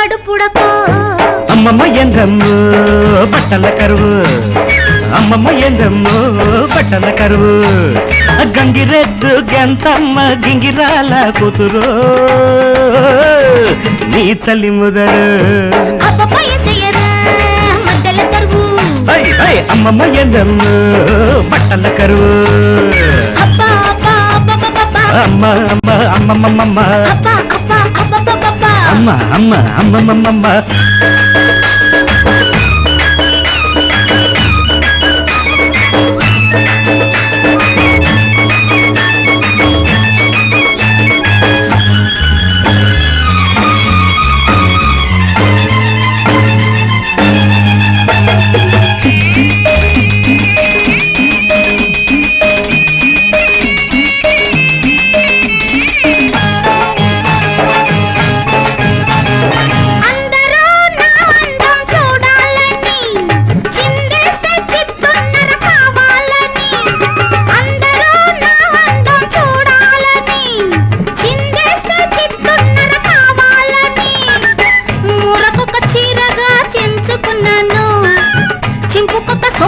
నడుపుడకు అమ్మమ్మ ఎందమ్మో బట్టల కరువు. అమ్మమ్మ ఎందమ్మో బట్టల కరువు. గంగిరెద్దు గంతమ్మ గింగిరాల కూతురు. నీ చల్లి ముదరు. అమ్మమ్మ ఎందమ్మో బట్టల కరువు. అమ్మ అమ్మ అమ్మమ్మమ్మ అమ్మ అమ్మ అమ్మమ్మమ్మ.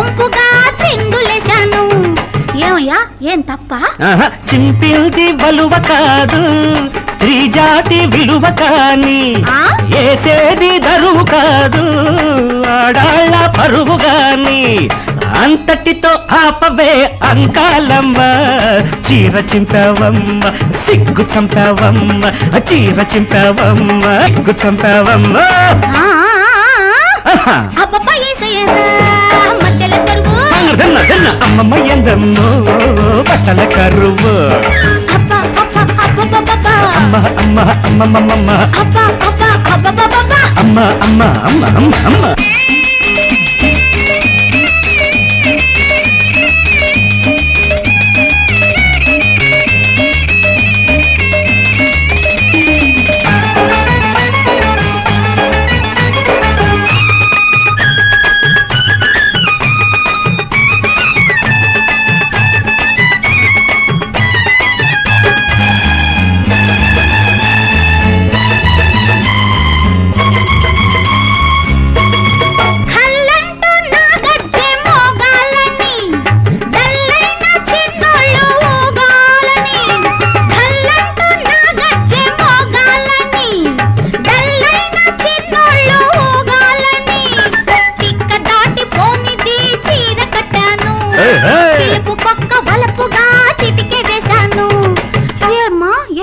చింపుకొక సొంపుగా చిందులేశాను ఏమయ్యా ఏం తప్ప? ఆహా, చింపింది వలువ కాదు స్త్రీ జాతి విలువ కాని ఆ? ఏసేది దరువు కాదు ఆడాళ్ళ పరువు గాని అంతటితో ఆపవే అంకాలమ్మ. చీర చింపావమ్మ సిగ్గు చంపావమ్మ చీర చింపావమ్మ సిగ్గు చంపావమ్మ. ఆ. అబ్బబ్బ మధ్యల తిన్న తిన్న అమ్మమ్మ ఎందమ్మో బట్టల కరువు. అమ్మ అమ్మ అమ్మమ్మమ్మ అమ్మ అమ్మ అమ్మ అమ్మ అమ్మ.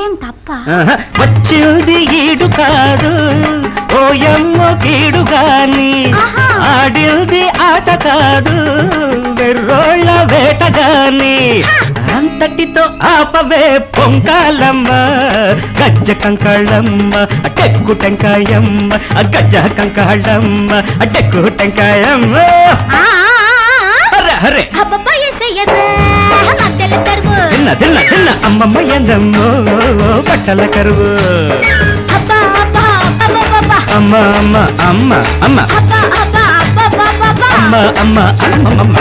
ఏం తప్ప వచ్చింది ఈడు కాదు. ఓయమ్మ కీడు గాని. ఆడింది ఆట కాదు. వెర్రోళ్ళ వేట గాని. అంతటితో ఆపవే పొంకాలమ్మ. గజ్జ కంకాళమ్మ టెక్కు టెంకాయమ్మ గజ్జ కంకాళమ్మ టెక్కు టెంకాయమ్మ. హరే హరే. అబ్బబ్బా మధ్యల కరువు తిన్న తిన్న తిన్న అమ్మమ్మ ఎందమ్మో బట్టల కరువు. అమ్మ అమ్మ అమ్మ అమ్మ. అమ్మ అమ్మ అమ్మమ్మ